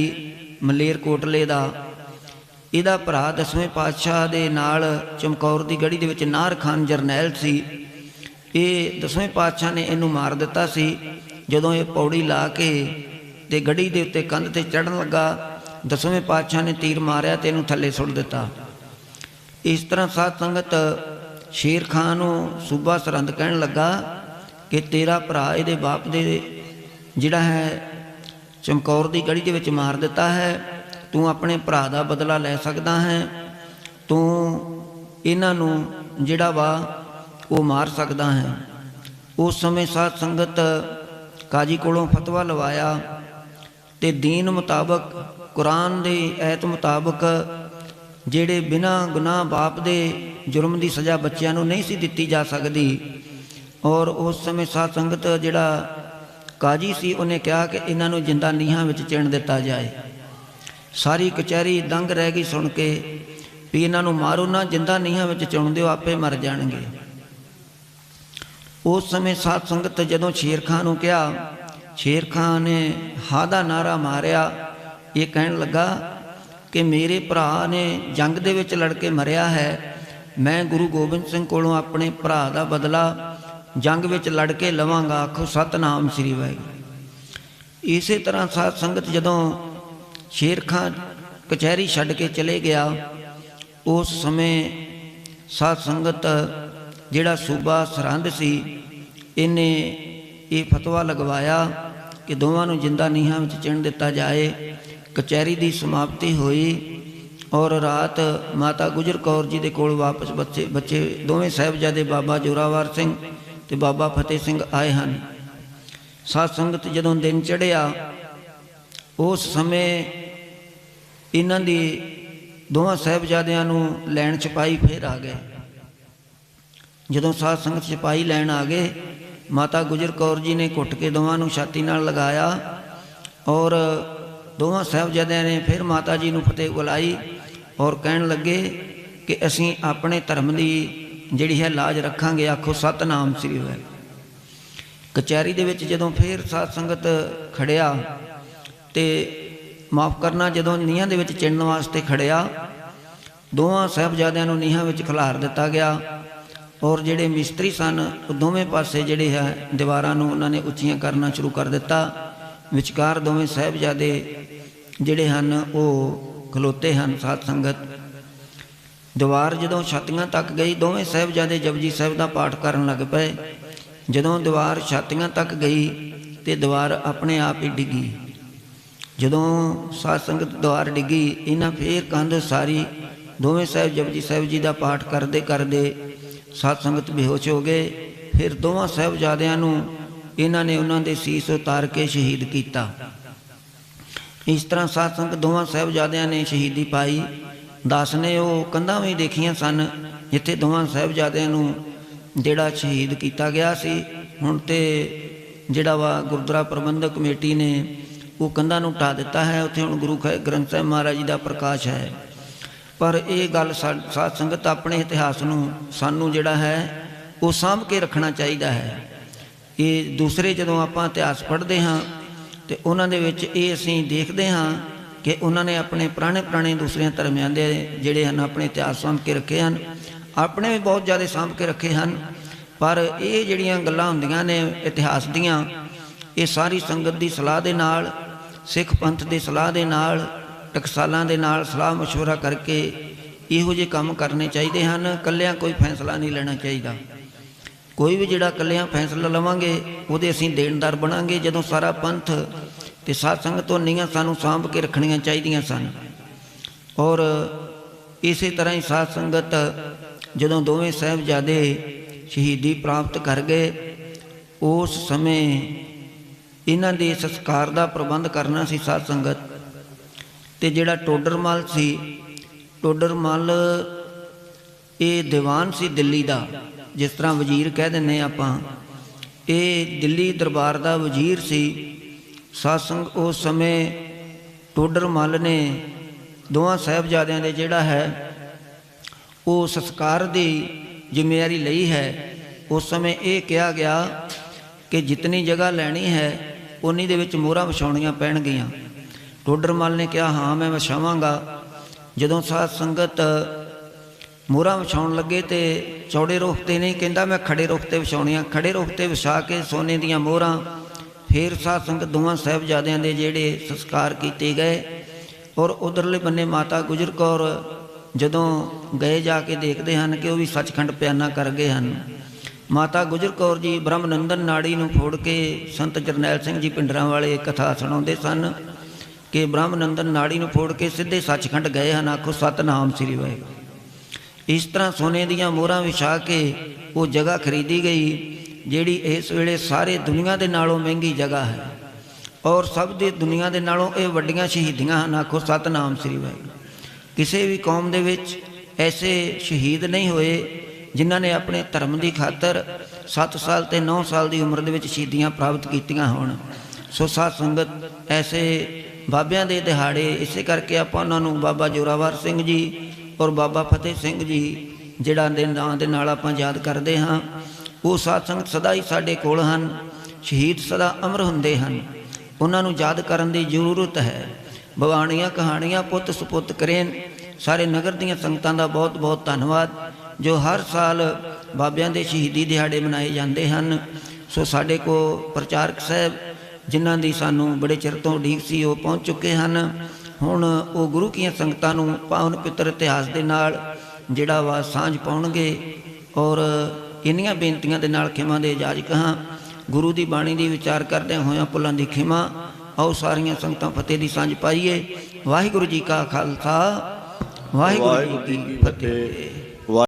ਮਲੇਰ ਕੋਟਲੇ ਦਾ, ਇਹਦਾ ਭਰਾ ਦਸਵੇਂ ਪਾਤਸ਼ਾਹ ਦੇ ਨਾਲ ਚਮਕੌਰ ਦੀ ਗੜੀ ਦੇ ਵਿੱਚ ਨਾਰ ਖਾਨ ਜਰਨੈਲ ਸੀ। ਇਹ ਦਸਵੇਂ ਪਾਤਸ਼ਾਹ ਨੇ ਇਹਨੂੰ ਮਾਰ ਦਿੱਤਾ ਸੀ। ਜਦੋਂ ਇਹ ਪੌੜੀ ਲਾ ਕੇ ਤੇ ਗੜੀ ਦੇ ਉੱਤੇ ਕੰਧ ਤੇ ਚੜਨ ਲੱਗਾ, ਦਸਵੇਂ ਪਾਤਸ਼ਾਹ ਨੇ ਤੀਰ ਮਾਰਿਆ ਤੇ ਇਹਨੂੰ ਥੱਲੇ ਸੁੱਟ ਦਿੱਤਾ। ਇਸ ਤਰ੍ਹਾਂ ਸਾਧ ਸੰਗਤ ਸ਼ੇਰ ਖਾਨ ਨੂੰ ਸੂਬਾ ਸਰਹੰਦ ਕਹਿਣ ਲੱਗਾ ਕਿ ਤੇਰਾ ਭਰਾ ਇਹਦੇ ਬਾਪ ਦੇ ਜਿਹੜਾ ਹੈ ਚਮਕੌਰ ਦੀ ਗੜੀ ਦੇ ਵਿੱਚ ਮਾਰ ਦਿੱਤਾ ਹੈ, ਤੂੰ ਆਪਣੇ ਭਰਾ ਦਾ ਬਦਲਾ ਲੈ ਸਕਦਾ ਹੈ, ਤੂੰ ਇਹਨਾਂ ਨੂੰ ਜਿਹੜਾ ਵਾ ਉਹ ਮਾਰ ਸਕਦਾ ਹੈ। ਉਸ ਸਮੇਂ ਸਾਧ ਸੰਗਤ ਕਾਜੀ ਕੋਲੋਂ ਫਤਵਾ ਲਵਾਇਆ ਤੇ ਦੀਨ ਮੁਤਾਬਕ, ਕੁਰਾਨ ਦੇ ਐਤ ਮੁਤਾਬਕ ਜਿਹੜੇ ਬਿਨਾਂ ਗੁਨਾਹ ਬਾਪ ਦੇ ਜੁਰਮ ਦੀ ਸਜ਼ਾ ਬੱਚਿਆਂ ਨੂੰ ਨਹੀਂ ਸੀ ਦਿੱਤੀ ਜਾ ਸਕਦੀ। ਔਰ ਉਸ ਸਮੇਂ ਸਾਧ ਸੰਗਤ ਜਿਹੜਾ ਕਾਜੀ ਸੀ, ਉਹਨੇ ਕਿਹਾ ਕਿ ਇਹਨਾਂ ਨੂੰ ਜਿੰਦਾ ਨੀਹਾਂ ਵਿੱਚ ਚਿਣ ਦਿੱਤਾ ਜਾਏ। ਸਾਰੀ ਕਚਹਿਰੀ ਦੰਗ ਰਹਿ ਗਈ ਸੁਣ ਕੇ ਵੀ ਇਹਨਾਂ ਨੂੰ ਮਾਰੋ ਨਾ, ਜਿੰਦਾ ਨੀਹਾਂ ਵਿੱਚ ਚਿਣ ਦਿਓ, ਆਪੇ ਮਰ ਜਾਣਗੇ। ਉਸ ਸਮੇਂ ਸਾਧ ਸੰਗਤ ਜਦੋਂ ਸ਼ੇਰ ਖਾਨ ਨੂੰ ਕਿਹਾ, ਸ਼ੇਰ ਖਾਨ ਨੇ ਹਾ ਦਾ ਨਾਰਾ ਮਾਰਿਆ, ਇਹ ਕਹਿਣ ਲੱਗਾ ਕਿ ਮੇਰੇ ਭਰਾ ਨੇ ਜੰਗ ਦੇ ਵਿੱਚ ਲੜ ਕੇ ਮਰਿਆ ਹੈ। ਮੈਂ ਗੁਰੂ ਗੋਬਿੰਦ ਸਿੰਘ ਕੋਲੋਂ ਆਪਣੇ ਭਰਾ ਦਾ ਬਦਲਾ ਜੰਗ ਵਿੱਚ ਲੜ ਕੇ ਲਵਾਂਗਾ। ਆਖੋ, ਸਤਨਾਮ ਸ੍ਰੀ ਵਾਹਿਗੁਰੂ। ਇਸੇ ਤਰ੍ਹਾਂ ਸਾਧ ਸੰਗਤ ਜਦੋਂ ਸ਼ੇਰ ਖਾਨ ਕਚਹਿਰੀ ਛੱਡ ਕੇ ਚਲੇ ਗਿਆ, ਉਸ ਸਮੇਂ ਸਾਧ ਸੰਗਤ ਜਿਹੜਾ ਸੂਬਾ ਸਰਹੰਦ ਸੀ, ਇਹਨੇ ਇਹ ਫਤਵਾ ਲਗਵਾਇਆ ਕਿ ਦੋਵਾਂ ਨੂੰ ਜਿੰਦਾ ਨੀਹਾਂ ਵਿੱਚ ਚਿਣ ਦਿੱਤਾ ਜਾਏ। ਕਚਹਿਰੀ ਦੀ ਸਮਾਪਤੀ ਹੋਈ ਔਰ ਰਾਤ ਮਾਤਾ ਗੁਜਰ ਕੌਰ ਜੀ ਦੇ ਕੋਲ ਵਾਪਸ ਬੱਚੇ ਬੱਚੇ ਦੋਵੇਂ ਸਾਹਿਬਜ਼ਾਦੇ ਬਾਬਾ ਜੋਰਾਵਰ ਸਿੰਘ ਤੇ ਬਾਬਾ ਫਤਿਹ ਸਿੰਘ ਆਏ ਹਨ। ਸਾਧ ਸੰਗਤ ਜਦੋਂ ਦਿਨ ਚੜਿਆ ਉਸ ਸਮੇਂ ਇਹਨਾਂ ਦੀ ਦੋਵਾਂ ਸਾਹਿਬਜ਼ਾਦਿਆਂ ਨੂੰ ਲੈਣ ਛਪਾਈ ਫੇਰ ਆ ਗਏ। ਜਦੋਂ ਸਾਧ ਸੰਗਤ ਸਿਪਾਹੀ ਲੈਣ ਆ ਗਏ, ਮਾਤਾ ਗੁਜਰ ਕੌਰ ਜੀ ਨੇ ਘੁੱਟ ਕੇ ਦੋਵਾਂ ਨੂੰ ਛਾਤੀ ਨਾਲ ਲਗਾਇਆ ਔਰ ਦੋਵਾਂ ਸਾਹਿਬਜ਼ਾਦਿਆਂ ਨੇ ਫਿਰ ਮਾਤਾ ਜੀ ਨੂੰ ਫਤਿਹ ਬੁਲਾਈ ਔਰ ਕਹਿਣ ਲੱਗੇ ਕਿ ਅਸੀਂ ਆਪਣੇ ਧਰਮ ਦੀ ਜਿਹੜੀ ਹੈ ਲਾਜ ਰੱਖਾਂਗੇ। ਆਖੋ, ਸਤਨਾਮ ਸ੍ਰੀ ਵਾਹਿਗੁਰੂ ਕਚਹਿਰੀ ਦੇ ਵਿੱਚ ਜਦੋਂ ਫੇਰ ਸਾਧ ਸੰਗਤ ਖੜਿਆ ਤੇ ਮਾਫ ਕਰਨਾ, ਜਦੋਂ ਨੀਹਾਂ ਦੇ ਵਿੱਚ ਚਿਣਨ ਵਾਸਤੇ ਖੜਿਆ ਦੋਵਾਂ ਸਾਹਿਬਜ਼ਾਦਿਆਂ ਨੂੰ ਨੀਹਾਂ ਵਿੱਚ ਖਿਲਾਰ ਦਿੱਤਾ ਗਿਆ ਔਰ ਜਿਹੜੇ ਮਿਸਤਰੀ ਸਨ, ਉਹ ਦੋਵੇਂ ਪਾਸੇ ਜਿਹੜੇ ਹੈ, ਦੀਵਾਰਾਂ ਨੂੰ ਉਹਨਾਂ ਨੇ ਉੱਚੀਆਂ ਕਰਨਾ ਸ਼ੁਰੂ ਕਰ ਦਿੱਤਾ। ਵਿਚਕਾਰ ਦੋਵੇਂ ਸਾਹਿਬਜ਼ਾਦੇ ਜਿਹੜੇ ਹਨ, ਉਹ ਖਲੋਤੇ ਹਨ ਸਾਧ ਸੰਗਤ। ਦੀਵਾਰ ਜਦੋਂ ਛਾਤੀਆਂ ਤੱਕ ਗਈ, ਦੋਵੇਂ ਸਾਹਿਬਜ਼ਾਦੇ ਜਪਜੀ ਸਾਹਿਬ ਦਾ ਪਾਠ ਕਰਨ ਲੱਗ ਪਏ। ਜਦੋਂ ਦੀਵਾਰ ਛਾਤੀਆਂ ਤੱਕ ਗਈ, ਤੇ ਦੀਵਾਰ ਆਪਣੇ ਆਪ ਹੀ ਡਿੱਗੀ। ਜਦੋਂ ਸਾਧ ਸੰਗਤ ਦੁਆਰ ਡਿੱਗੀ, ਇਹਨਾਂ ਫੇਰ ਕੰਧ ਸਾਰੀ ਦੋਵੇਂ ਸਾਹਿਬ ਜਪਜੀ ਸਾਹਿਬ ਜੀ ਦਾ ਪਾਠ ਕਰਦੇ ਕਰਦੇ ਸਾਧ ਸੰਗਤ ਬੇਹੋਸ਼ ਹੋ ਗਏ। ਫਿਰ ਦੋਵਾਂ ਸਾਹਿਬਜ਼ਾਦਿਆਂ ਨੂੰ ਇਹਨਾਂ ਨੇ ਉਹਨਾਂ ਦੇ ਸੀਸ ਉਤਾਰ ਕੇ ਸ਼ਹੀਦ ਕੀਤਾ। ਇਸ ਤਰ੍ਹਾਂ ਸਾਧ ਸੰਗਤ ਦੋਵਾਂ ਸਾਹਿਬਜ਼ਾਦਿਆਂ ਨੇ ਸ਼ਹੀਦੀ ਪਾਈ। ਦਾਸ ਨੇ ਉਹ ਕੰਧਾਂ ਵੀ ਦੇਖੀਆਂ ਸਨ, ਜਿੱਥੇ ਦੋਵਾਂ ਸਾਹਿਬਜ਼ਾਦਿਆਂ ਨੂੰ ਜਿਹੜਾ ਸ਼ਹੀਦ ਕੀਤਾ ਗਿਆ ਸੀ। ਹੁਣ ਤੇ ਜਿਹੜਾ ਵਾ ਗੁਰਦੁਆਰਾ ਪ੍ਰਬੰਧਕ ਕਮੇਟੀ ਨੇ ਉਹ ਕੰਧਾਂ ਨੂੰ ਢਾ ਦਿੱਤਾ ਹੈ। ਉੱਥੇ ਹੁਣ ਗੁਰੂ ਖ- ਗ੍ਰੰਥ ਸਾਹਿਬ ਮਹਾਰਾਜ ਜੀ ਦਾ ਪ੍ਰਕਾਸ਼ ਹੈ। ਪਰ ਇਹ ਗੱਲ ਸਾ- ਸਾਧ ਸੰਗਤ ਆਪਣੇ ਇਤਿਹਾਸ ਨੂੰ, ਸਾਨੂੰ ਜਿਹੜਾ ਹੈ, ਉਹ ਸਾਂਭ ਕੇ ਰੱਖਣਾ ਚਾਹੀਦਾ ਹੈ। ਇਹ ਦੂਸਰੇ ਜਦੋਂ ਆਪਾਂ ਇਤਿਹਾਸ ਪੜ੍ਹਦੇ ਹਾਂ ਤੇ ਉਹਨਾਂ ਦੇ ਵਿੱਚ ਇਹ ਅਸੀਂ ਦੇਖਦੇ ਹਾਂ ਕਿ ਉਹਨਾਂ ਨੇ ਆਪਣੇ ਪੁਰਾਣੇ ਪੁਰਾਣੇ ਦੂਸਰਿਆਂ ਧਰਮਾਂ ਦੇ ਜਿਹੜੇ ਹਨ ਆਪਣੇ ਇਤਿਹਾਸ ਸਾਂਭ ਕੇ ਰੱਖੇ ਹਨ ਆਪਣੇ ਵੀ ਬਹੁਤ ਜ਼ਿਆਦਾ ਸਾਂਭ ਕੇ ਰੱਖੇ ਹਨ ਪਰ ਇਹ ਜਿਹੜੀਆਂ ਗੱਲਾਂ ਹੁੰਦੀਆਂ ਨੇ ਇਤਿਹਾਸ ਦੀਆਂ ਇਹ ਸਾਰੀ ਸੰਗਤ ਦੀ ਸਲਾਹ ਦੇ ਨਾਲ ਸਿੱਖ ਪੰਥ ਦੀ ਸਲਾਹ ਦੇ ਨਾਲ ਟਕਸਾਲਾਂ ਦੇ ਨਾਲ ਸਲਾਹ مشورہ ਕਰਕੇ ਇਹੋ ਜਿਹੇ ਕੰਮ ਕਰਨੇ ਚਾਹੀਦੇ ਹਨ ਕੱਲਿਆਂ ਕੋਈ ਫੈਸਲਾ ਨਹੀਂ ਲੈਣਾ ਚਾਹੀਦਾ ਕੋਈ ਵੀ ਜਿਹੜਾ ਕੱਲਿਆਂ ਫੈਸਲਾ ਲਵਾਂਗੇ, ਉਹਦੇ ਅਸੀਂ ਦੇਣਦਾਰ ਬਣਾਂਗੇ, ਜਦੋਂ ਸਾਰਾ ਪੰਥ ਤੇ ਸਾਧ ਸੰਗਤ ਹੁੰਦੀਆਂ ਸਾਨੂੰ ਸਾਂਭ ਕੇ ਰੱਖਣੀਆਂ ਚਾਹੀਦੀਆਂ ਸਨ। ਔਰ ਇਸੇ ਤਰ੍ਹਾਂ ਹੀ ਸਾਧ ਸੰਗਤ ਜਦੋਂ ਦੋਵੇਂ ਸਾਹਿਬਜ਼ਾਦੇ ਸ਼ਹੀਦੀ ਪ੍ਰਾਪਤ ਕਰ ਗਏ, ਉਸ ਸਮੇਂ ਇਹਨਾਂ ਦੇ ਸੰਸਕਾਰ ਦਾ ਪ੍ਰਬੰਧ ਕਰਨਾ ਸੀ ਸਾਧ ਸੰਗਤ ਤੇ ਜਿਹੜਾ ਟੋਡਰਮਲ ਸੀ ਟੋਡਰਮਲ ਇਹ ਦੀਵਾਨ ਸੀ ਦਿੱਲੀ ਦਾ। ਜਿਸ ਤਰ੍ਹਾਂ ਵਜ਼ੀਰ ਕਹਿ ਦਿੰਨੇ ਆਪਾਂ, ਇਹ ਦਿੱਲੀ ਦਰਬਾਰ ਦਾ ਵਜ਼ੀਰ ਸੀ। ਸਾਧ ਸੰਗ ਉਸ ਸਮੇਂ ਟੋਡਰਮਲ ਨੇ ਦੋਵਾਂ ਸਾਹਿਬਜ਼ਾਦਿਆਂ ਦੇ ਜਿਹੜਾ ਹੈ, ਉਹ ਸੰਸਕਾਰ ਦੀ ਜ਼ਿੰਮੇਵਾਰੀ ਲਈ ਹੈ। ਉਸ ਸਮੇਂ ਇਹ ਕਿਹਾ ਗਿਆ ਕਿ ਜਿੰਨੀ ਜਗ੍ਹਾ ਲੈਣੀ ਹੈ ਉਨੀ ਦੇ ਵਿੱਚ ਮੋਹਰਾਂ ਵਿਛਾਉਣੀਆਂ ਪੈਣਗੀਆਂ। ਟੋਡਰਮਲ ਨੇ ਕਿਹਾ, ਹਾਂ, ਮੈਂ ਵਿਛਾਵਾਂਗਾ। ਜਦੋਂ ਸਾਧ ਸੰਗਤ ਮੋਹਰਾਂ ਵਿਛਾਉਣ ਲੱਗੇ ਤੇ ਚੌੜੇ ਰੁੱਖ ਤੇ ਨਹੀਂ, ਕਹਿੰਦਾ ਮੈਂ ਖੜੇ ਰੁੱਖ ਤੇ ਵਿਛਾਉਣੀਆਂ ਖੜੇ ਰੁੱਖ ਤੇ ਵਿਛਾ ਕੇ ਸੋਨੇ ਦੀਆਂ ਮੋਹਰਾਂ ਫੇਰ ਸਾਧ ਸੰਗਤ ਦੋਵਾਂ ਸਾਹਿਬਜ਼ਾਦਿਆਂ ਦੇ ਜਿਹੜੇ ਸੰਸਕਾਰ ਕੀਤੇ ਗਏ ਔਰ ਉਧਰਲੇ ਬੰਨੇ ਮਾਤਾ ਗੁਜਰ ਕੌਰ ਜਦੋਂ ਗਏ ਜਾ ਕੇ ਦੇਖਦੇ ਹਨ ਕਿ ਉਹ ਵੀ ਸੱਚਖੰਡ ਪਿਆਨਾ ਕਰ ਗਏ ਹਨ। ਮਾਤਾ ਗੁਜਰ ਕੌਰ ਜੀ ਬ੍ਰਹਮਨੰਦਨ ਨਾੜੀ ਨੂੰ ਫੋੜ ਕੇ ਸੰਤ ਜਰਨੈਲ ਸਿੰਘ ਜੀ ਪਿੰਡਰਾਂ ਵਾਲੇ ਕਥਾ ਸੁਣਾਉਂਦੇ ਸਨ ਕਿ ਬ੍ਰਹਮਨੰਦਨ ਨਾੜੀ ਨੂੰ ਫੋੜ ਕੇ ਸਿੱਧੇ ਸੱਚਖੰਡ ਗਏ ਹਨ। ਆਖੋ, ਸਤਨਾਮ ਸ੍ਰੀ ਵਾਹਿਗੁਰੂ। ਇਸ ਤਰ੍ਹਾਂ ਸੋਨੇ ਦੀਆਂ ਮੋਹਰਾਂ ਵਿਛਾ ਕੇ ਉਹ ਜਗ੍ਹਾ ਖਰੀਦੀ ਗਈ, ਜਿਹੜੀ ਇਸ ਵੇਲੇ ਸਾਰੇ ਦੁਨੀਆ ਦੇ ਨਾਲੋਂ ਮਹਿੰਗੀ ਜਗ੍ਹਾ ਹੈ। ਔਰ ਸਭ ਦੀ ਦੁਨੀਆ ਦੇ ਨਾਲੋਂ ਇਹ ਵੱਡੀਆਂ ਸ਼ਹੀਦੀਆਂ ਹਨ, ਆਖੋ ਸਤਨਾਮ ਸ੍ਰੀ ਵਾਹਿਗੁਰੂ। ਕਿਸੇ ਵੀ ਕੌਮ ਦੇ ਵਿੱਚ ਐਸੇ ਸ਼ਹੀਦ ਨਹੀਂ ਹੋਏ, ਜਿਨ੍ਹਾਂ ਨੇ ਆਪਣੇ ਧਰਮ ਦੀ ਖਾਤਰ 7 ਸਾਲ ਤੇ 9 ਸਾਲ ਦੀ ਉਮਰ ਦੇ ਵਿੱਚ ਸ਼ਹੀਦੀਆਂ ਪ੍ਰਾਪਤ ਕੀਤੀਆਂ ਹੋਣ। ਸੋ ਸਾਧ ਸੰਗਤ, ਐਸੇ ਬਾਬਿਆਂ ਦੇ ਦਿਹਾੜੇ, ਇਸੇ ਕਰਕੇ ਆਪਾਂ ਉਹਨਾਂ ਨੂੰ ਬਾਬਾ ਜੋਰਾਵਰ ਸਿੰਘ ਜੀ ਔਰ ਬਾਬਾ ਫਤਿਹ ਸਿੰਘ ਜੀ, ਜਿਹੜਾ ਦੇ ਨਾਂ ਦੇ ਨਾਲ ਆਪਾਂ ਯਾਦ ਕਰਦੇ ਹਾਂ, ਉਹ ਸਾਧ ਸੰਗਤ ਸਦਾ ਹੀ ਸਾਡੇ ਕੋਲ ਹਨ, ਸ਼ਹੀਦ ਸਦਾ ਅਮਰ ਹੁੰਦੇ ਹਨ। ਉਹਨਾਂ ਨੂੰ ਯਾਦ ਕਰਨ ਦੀ ਜ਼ਰੂਰਤ ਹੈ। ਬਵਾਣੀਆਂ ਕਹਾਣੀਆਂ ਪੁੱਤ ਸੁਪੁੱਤ ਕਰੇਨ। ਸਾਰੇ ਨਗਰ ਦੀਆਂ ਸੰਗਤਾਂ ਦਾ ਬਹੁਤ ਬਹੁਤ ਧੰਨਵਾਦ, ਜੋ ਹਰ ਸਾਲ ਬਾਬਿਆਂ ਦੇ ਸ਼ਹੀਦੀ ਦਿਹਾੜੇ ਮਨਾਏ ਜਾਂਦੇ ਹਨ। ਸੋ ਸਾਡੇ ਕੋ ਪ੍ਰਚਾਰਕ ਸਾਹਿਬ, ਜਿਨ੍ਹਾਂ ਦੀ ਸਾਨੂੰ ਬੜੇ ਚਿਰ ਤੋਂ ਉਡੀਕ ਸੀ, ਉਹ ਪਹੁੰਚ ਚੁੱਕੇ ਹਨ। ਹੁਣ ਉਹ ਗੁਰੂ ਕੀਆਂ ਸੰਗਤਾਂ ਨੂੰ ਪਾਵਨ ਪਿੱਤਰ ਇਤਿਹਾਸ ਦੇ ਨਾਲ ਜਿਹੜਾ ਵਾ ਸਾਂਝ ਪਾਉਣਗੇ ਔਰ ਇੰਨੀਆਂ ਬੇਨਤੀਆਂ ਦੇ ਨਾਲ ਖਿਮਾ ਦੇ ਇਜਾਜ਼ਤ ਹਾਂ ਗੁਰੂ ਦੀ ਬਾਣੀ ਦੀ ਵਿਚਾਰ ਕਰਦੇ ਹੋਇਆਂ ਭੁੱਲਾਂ ਦੀ ਖਿਮਾ ਆਓ ਸਾਰੀਆਂ ਸੰਗਤਾਂ ਫਤਿਹ ਦੀ ਸਾਂਝ ਪਾਈਏ। ਵਾਹਿਗੁਰੂ ਜੀ ਕਾ ਖਾਲਸਾ ਵਾਹਿਗੁਰੂ ਜੀ ਕੀ ਫਤਿਹ।